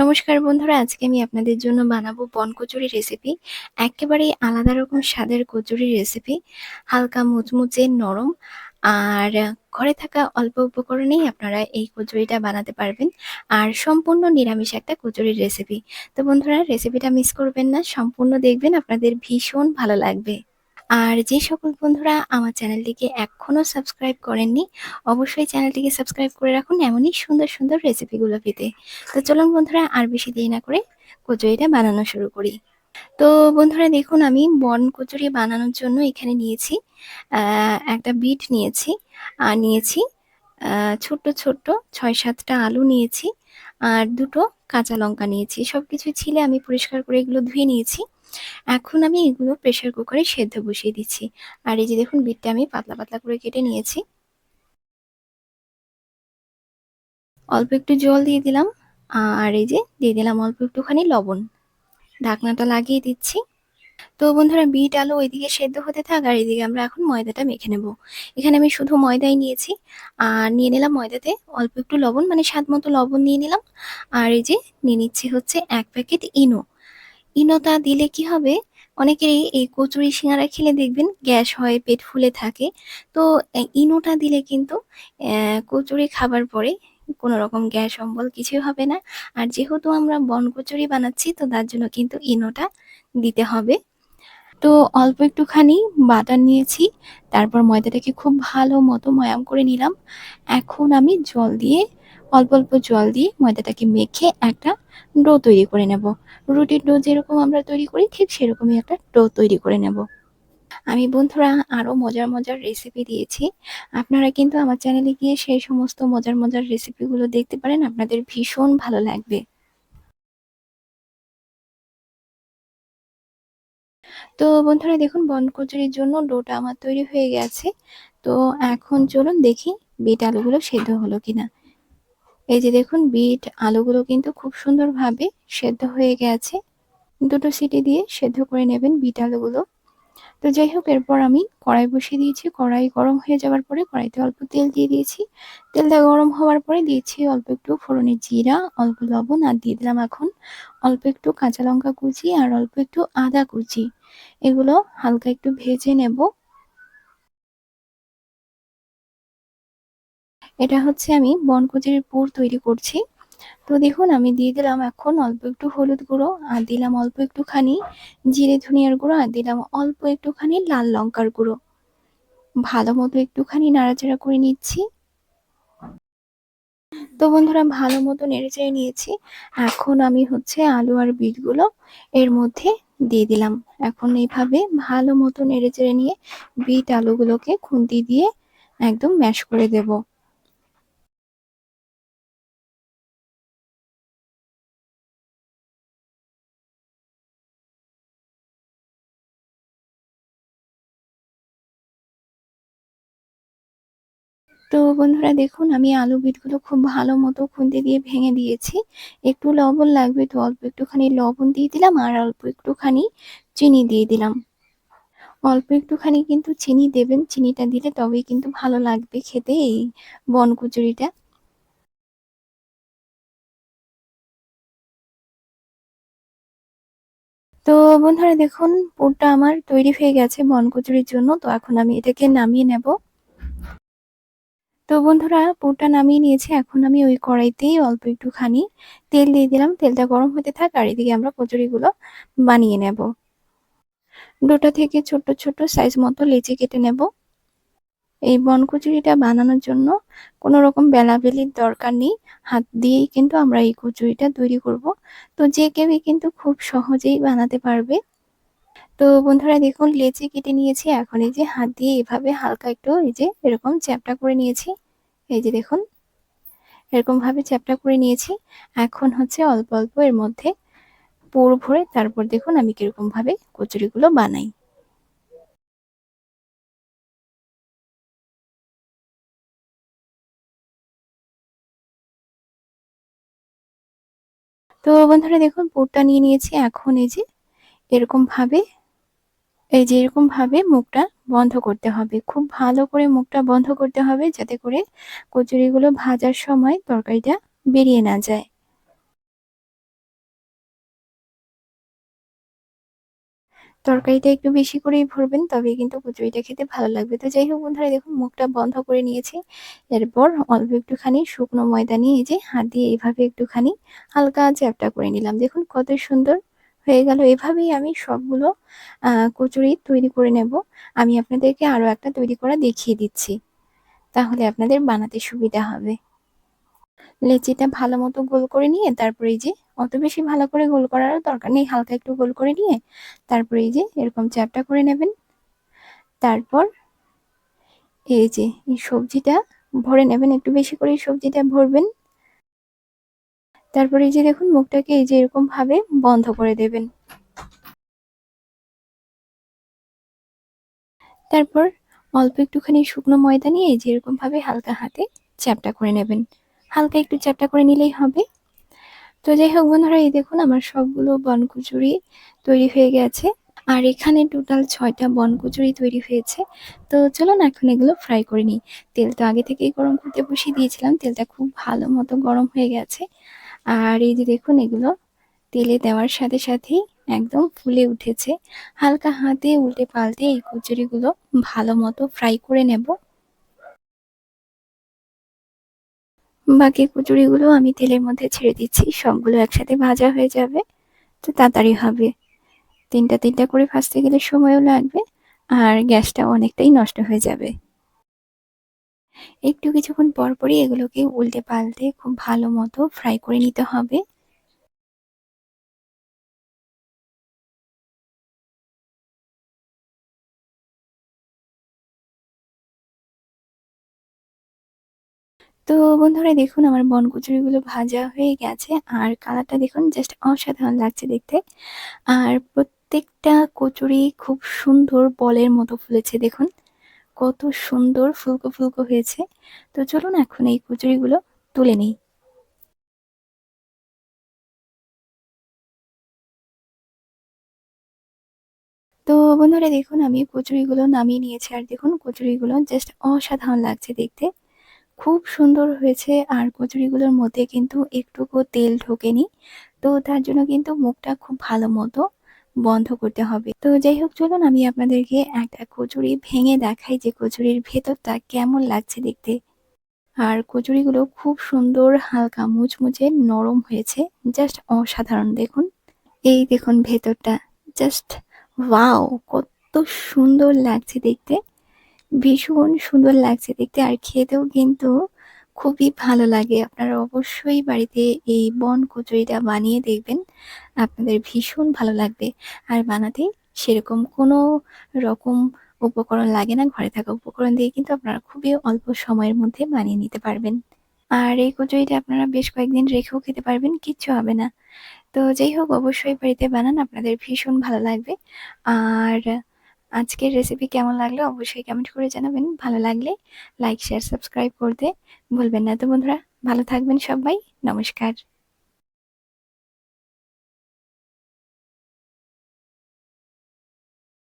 নমস্কার বন্ধুরা, আজকে আমি আপনাদের জন্য বানাবো বন কচুরি রেসিপি একেবারেই আলাদা রকম স্বাদের কচুরি রেসিপি হালকা মুচমুচে নরম, আর ঘরে থাকা অল্প উপকরণেই আপনারা এই কচুরিটা বানাতে পারবেন। আর সম্পূর্ণ নিরামিষ একটা কচুরির রেসিপি তো বন্ধুরা রেসিপিটা মিস করবেন না, সম্পূর্ণ দেখবেন, আপনাদের ভীষণ ভালো লাগবে। আর যে সকল বন্ধুরা আমার চ্যানেলটিকে এখনও সাবস্ক্রাইব করেননি, অবশ্যই চ্যানেলটিকে সাবস্ক্রাইব করে রাখুন এমনই সুন্দর সুন্দর রেসিপিগুলো পেতে। তো চলুন বন্ধুরা, আর বেশি দেরি না করে কচুরিটা বানানো শুরু করি। তো বন্ধুরা, দেখুন আমি বন কচুরি বানানোর জন্য এখানে নিয়েছি একটা বিট নিয়েছি, আর নিয়েছি ছোট্ট ছোট্ট ছয় সাতটা আলু নিয়েছি, আর দুটো কাঁচা লঙ্কা নিয়েছি সব কিছু ছিলে আমি পরিষ্কার করে এগুলো ধুয়ে নিয়েছি। এখন আমি এগুলো প্রেশার কুকারে সেদ্ধ বসিয়ে দিচ্ছি। আর এই যে দেখুন, বিটটা আমি পাতলা পাতলা করে কেটে নিয়েছি। অল্প একটু জল দিয়ে দিলাম। আর এই যে দিয়ে দিলাম অল্প একটুখানি লবণ। ঢাকনাটা লাগিয়ে দিচ্ছি। তো বন্ধুরা বিট আলু ওইদিকে সেদ্ধ হতে থাক, আর এদিকে আমরা এখন ময়দাটা মেখে নেব। এখানে আমি শুধু ময়দাই নিয়েছি, আর নিয়ে নিলাম ময়দাতে অল্প একটু লবণ মানে স্বাদ মতো লবণ নিয়ে নিলাম। আর এই যে নিয়ে নিচ্ছি হচ্ছে এক প্যাকেট ইনো। ইনোটা দিলে কি হবে অনেকেরই এই কচুরি সিঙ্গারা খেলে দেখবেন গ্যাস হয়, পেট ফুলে থাকে। তো ইনোটা দিলে কিন্তু কচুরি খাবার পরে কোনো রকম গ্যাস অম্বল কিছুই হবে না। আর যেহেতু আমরা বন কচুরি বানাচ্ছি, তো তার জন্য কিন্তু ইনোটা দিতে হবে। তো অল্প একটুখানি বাটার নিয়েছি, তারপর ময়দাটাকে খুব ভালো মতো ময়াম করে নিলাম। এখন আমি জল দিয়ে, অল্প অল্প জল দিয়ে ময়দাটাকে মেখে একটা ডো তৈরি করে নেব। রুটির ডো যেরকম আমরা তৈরি করি, ঠিক সেরকমই একটা ডো তৈরি করে নেব। আমি বন্ধুরা আরও মজার মজার রেসিপি দিয়েছি। আপনারা কিন্তু আমার চ্যানেলে গিয়ে সেই সমস্ত মজার মজার রেসিপিগুলো দেখতে পারেন, আপনাদের ভীষণ ভালো লাগবে। তো বন্ধুরা দেখুন, বন কচুরির জন্য ডোটা আমার তৈরি হয়ে গেছে। তো এখন চলুন দেখি বিট আলুগুলো সেদ্ধ হলো কিনা। এই যে দেখুন, বিট আলুগুলো কিন্তু খুব সুন্দরভাবে সেদ্ধ হয়ে গেছে। দুটো সিটি দিয়ে সেদ্ধ করে নেবেন বিট আলুগুলো। তো যাই হোক, এরপর আমি কড়াই বসিয়ে দিয়েছি। কড়াই গরম হয়ে যাওয়ার পরে কড়াইতে অল্প তেল দিয়ে দিয়েছি। তেলটা গরম হওয়ার পরে দিয়েছি অল্প একটু ফোড়নে জিরা, অল্প লবণ আর দিয়ে দিলাম এখন অল্প একটু কাঁচা লঙ্কা কুচি আর অল্প একটু আদা কুচি। এগুলো হালকা একটু ভেজে নেব। এটা হচ্ছে আমি বনকচির পুর তৈরি করছি। তো দেখুন, আমি দিয়ে দিলাম এখন অল্প একটু হলুদ গুঁড়ো, আর দিলাম অল্প একটুখানি জিরে ধনিয়ার গুঁড়ো, আর দিলাম অল্প একটুখানি লাল লঙ্কার গুঁড়ো। ভালো মতো একটুখানি নাড়াচাড়া করে নিচ্ছি। তো বন্ধুরা, ভালো মতো নেড়েচেড়ে নিয়েছি। এখন আমি হচ্ছে আলু আর বিটগুলো এর মধ্যে দিয়ে দিলাম। এখন এইভাবে ভালো মতো নেড়েচেড়ে নিয়ে বিট আলুগুলোকে খুন্তি দিয়ে একদম ম্যাশ করে দেবো। তো বন্ধুরা দেখুন, আমি আলু বিটগুলো খুব ভালো মতো খুন্তি দিয়ে ভেঙে দিয়েছি। একটু লবণ লাগবে তো অল্প একটুখানি লবণ দিয়ে দিলাম আর অল্প একটুখানি চিনি দিয়ে দিলাম। অল্প একটুখানি কিন্তু চিনি দেবেন, চিনিটা দিলে তবেই কিন্তু ভালো লাগবে খেতে এই বন কচুরিটা। তো বন্ধুরা দেখুন, পুরটা আমার তৈরি হয়ে গেছে বন কচুরির জন্য, তো এখন আমি এটাকে নামিয়ে নেব। তো বন্ধুরা, পুরটা নামিয়ে নিয়েছি। এখন আমি ওই কড়াইতেই অল্প একটুখানি তেল দিয়ে দিলাম। তেলটা গরম হতে থাক, আর এদিকে আমরা কচুরিগুলো বানিয়ে নেব। দুটা থেকে ছোট ছোট সাইজ মতো লেচি কেটে নেব। এই বন কচুরিটা বানানোর জন্য কোনো রকম বেলাবেলির দরকার নেই। হাত দিয়েই কিন্তু আমরা এই কচুরিটা তৈরি করব। তো যে কেউই কিন্তু খুব সহজেই বানাতে পারবে। তো বন্ধুরা দেখুন, লেচি কেটে নিয়েছি। এখন এই যে হাত দিয়ে এভাবে হালকা একটু এই যে এরকম চ্যাপটা করে নিয়েছি। এই যে দেখুন এরকম ভাবে চ্যাপটা করে নিয়েছি। এখন হচ্ছে অল্প অল্প এর মধ্যে পুর ভরে তারপর দেখুন আমি কীরকম ভাবে কচুরিগুলো বানাই। তো বন্ধুরা দেখুন, পুরটা নিয়ে নিয়েছি। এখন এই যে এরকমভাবে এই যে এরকমভাবে মুখটা বন্ধ করতে হবে। খুব ভালো করে মুখটা বন্ধ করতে হবে যাতে করে কচুরিগুলো ভাজার সময় তরকারিটা বেরিয়ে না যায়। তরকারিটা একটু বেশি করেই ভরবেন তবে কিন্তু কচুরিটা খেতে ভালো লাগবে। তো যাই হোক বন্ধুরা, দেখুন মুখটা বন্ধ করে নিয়েছি। এরপর অল্প একটুখানি শুকনো ময়দা নিয়ে যে হাত দিয়ে এইভাবে একটুখানি হালকা চ্যাপটা করে নিলাম। দেখুন কত সুন্দর হয়ে গেল। এভাবেই আমি সবগুলো কচুরি তৈরি করে নেব। আমি আপনাদেরকে আরও একটা তৈরি করা দেখিয়ে দিচ্ছি। তাহলে আপনাদের বানাতে সুবিধা হবে। লেচিটা ভালো মতো গোল করে নিয়ে, তারপরে এই যে অত বেশি ভালো করে গোল করার দরকার নেই, হালকা একটু গোল করে নিয়ে, তারপরে এই যে এরকম চ্যাপটা করে নেবেন। তারপর এই যে এই সবজিটা ভরে নেবেন, একটু বেশি করে সবজিটা ভরবেন। তারপরে এই যে দেখুন, মুখটাকে এই যে এরকম ভাবে বন্ধ করে দেবেন। তারপর অল্প একটুখানি শুকনো ময়দা নিয়ে এই যে এরকম ভাবে হালকা হাতে চ্যাপটা করে নেবেন। হালকা একটু চ্যাপটা করে নিলেই হবে। তো যাই হোক বন্ধুরা, এই দেখুন আমার সবগুলো বন কচুরি তৈরি হয়ে গেছে। আর এখানে টোটাল ছয়টা বন কচুরি তৈরি হয়েছে। তো চলুন এখন এগুলো ফ্রাই করে নিই। তেল তো আগে থেকেই গরম করতে বসিয়ে দিয়েছিলাম। তেলটা খুব ভালো মতো গরম হয়ে গেছে। আর এই যে দেখুন এগুলো, তেলে দেওয়ার সাথে সাথেই একদম ফুলে উঠেছে। হালকা হাতে উল্টে পাল্টে এই কচুরিগুলো ভালো মতো ফ্রাই করে নেব। বাকি কচুরিগুলো আমি তেলের মধ্যে ছেড়ে দিচ্ছি, সবগুলো একসাথে ভাজা হয়ে যাবে, তো তাড়াতাড়ি হবে। তিনটা তিনটা করে ভাজতে গেলে সময়ও লাগবে, আর গ্যাসটা অনেকটাই নষ্ট হয়ে যাবে। একটু কিছুক্ষণ পর পরই এগুলোকে উল্টে পাল্টে খুব ভালো মতো ফ্রাই করে নিতে হবে। তো বন্ধুরা দেখুন আমার বন কচুরিগুলো ভাজা হয়ে গেছে, আর কালারটা দেখুন জাস্ট অসাধারণ লাগছে দেখতে। আর প্রত্যেকটা কচুরি খুব সুন্দর বলের মতো ফুলেছে দেখুন। কত সুন্দর ফুলকো ফুলকো হয়েছে। তো চলুন এখন এই কচুরিগুলো তুলে নিই। তো বন্ধুরা দেখুন, আমি কচুরিগুলো নামিয়ে নিয়েছি আর দেখুন কচুরিগুলো জাস্ট অসাধারণ লাগছে দেখতে। খুব সুন্দর হয়েছে আর কচুরিগুলোর মধ্যে কিন্তু একটুকু তেল ঢোকেনি। তো তার জন্য কিন্তু মুখটা খুব ভালো মতো বন্ধ করতে হবে। তো যাই হোক চলুন আমি আপনাদেরকে একটা কচুরি ভেঙে দেখাই যে কচুরির ভেতরটা কেমন লাগছে দেখতে। আর কচুরিগুলো খুব সুন্দর হালকা মুচমুচে নরম হয়েছে। জাস্ট অসাধারণ, দেখুন। এই দেখুন ভেতরটা। জাস্ট ওয়াও, কত সুন্দর লাগছে দেখতে। ভীষণ সুন্দর লাগছে দেখতে। আর খেতেও কিন্তু খুবই ভালো লাগে। আপনারা অবশ্যই বাড়িতে এই বন কচুরিটা বানিয়ে দেখবেন। আপনাদের ভীষণ ভালো লাগবে। আর বানাতে সেরকম কোনো রকম উপকরণ লাগে না। ঘরে থাকা উপকরণ দিয়ে কিন্তু আপনারা খুবই অল্প সময়ের মধ্যে বানিয়ে নিতে পারবেন। আর এই কচুরিটা আপনারা বেশ কয়েকদিন রেখেও খেতে পারবেন, কিচ্ছু হবে না। তো যাই হোক, অবশ্যই বাড়িতে বানান, আপনাদের ভীষণ ভালো লাগবে। আর আজকের রেসিপি কেমন লাগল অবশ্যই কমেন্ট করে জানাবেন। ভালো লাগলে লাইক শেয়ার সাবস্ক্রাইব করতে ভুলবেন না। তো বন্ধুরা, ভালো থাকবেন সবাই। নমস্কার।